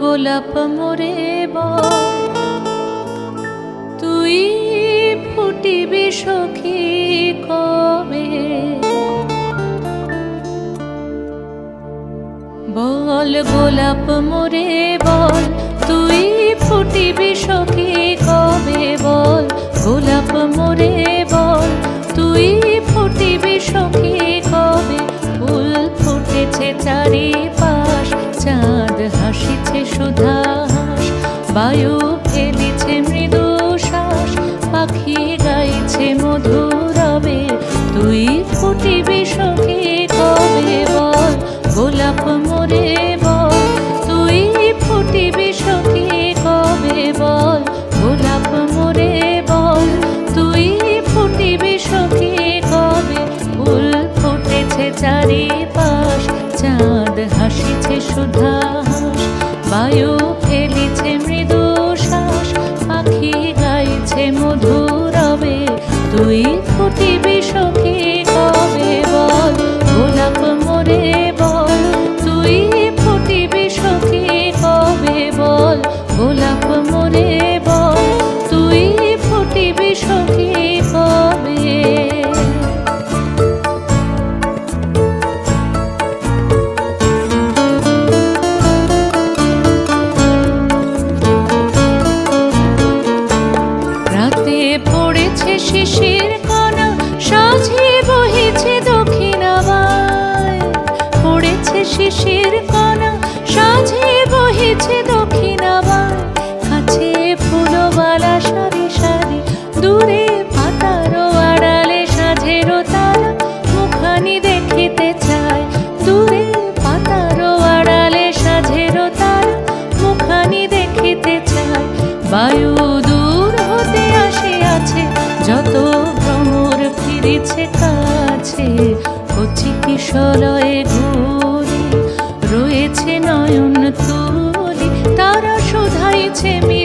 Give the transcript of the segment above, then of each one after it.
গোলাপ মোরে তুই ফুটিবি সখী কবে? বল গোলাপ মোরে বল, তুই ফুটিবি সখী কবে? বল গোলাপ মোরে বল, তুই ফুটিবি সখী কবে? ফুল ফুটেছে চারিপাশ। বায়ু ফেলিছে মৃদু শ্বাস, পাখি গাইছে মধুরবে তুই ফুটিবি সখী কবে বল, গোলাপ মোরে বল। তুই ফুটিবি সখী কবে বল, গোলাপ মোরে বল। তুই ফুটিবি সখী কবে, ফুল ফুটেছে চারিপাশ। চাঁদ হাসিছে সুধাস পড়েছে শিশির কণা সাঝে বহেছে দক্ষিণাবায় পড়েছে শিশির কণা সাঝে বহেছে দক্ষিণাবায় কাছে সারি সারি, দূরে আড়ালে তারা মুখানি দেখিতে চায়। দূরে আড়ালে তারা মুখানি দেখিতে চায়। বায়ু দূর হতে আসিয়াছে যত ভ্রমর ফিরেছে কাছে, কচি কিশলয়ে ঘুরে রয়েছে নয়ন তুলি, তারা শোধাইছে মিলে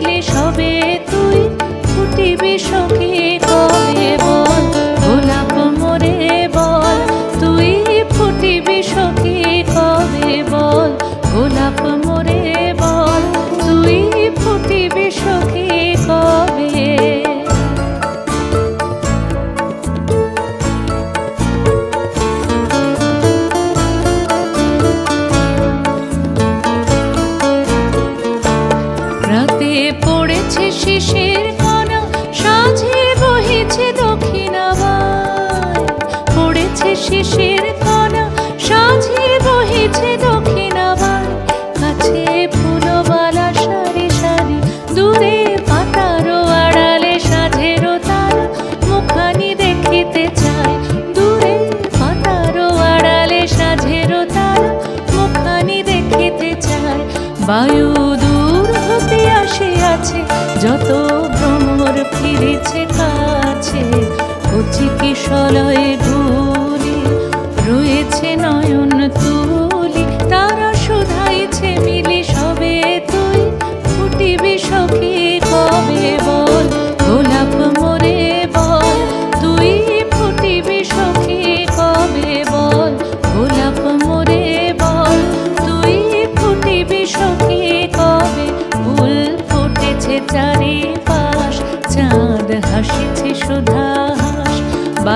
বায়ু দূর হতে আসিয়াছে যত ভ্রমর ফিরেছে কাছে কচি কিশলয়ে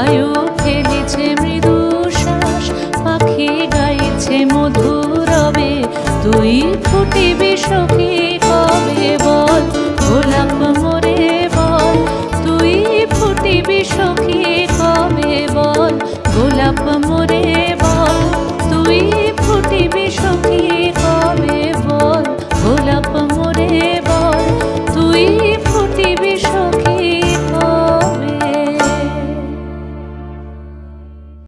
বায়ু ফেলেছে মৃদু শ্বাস পাখি গাইছে মধুরবে। তুই ফুটিবি সখী কবে বল?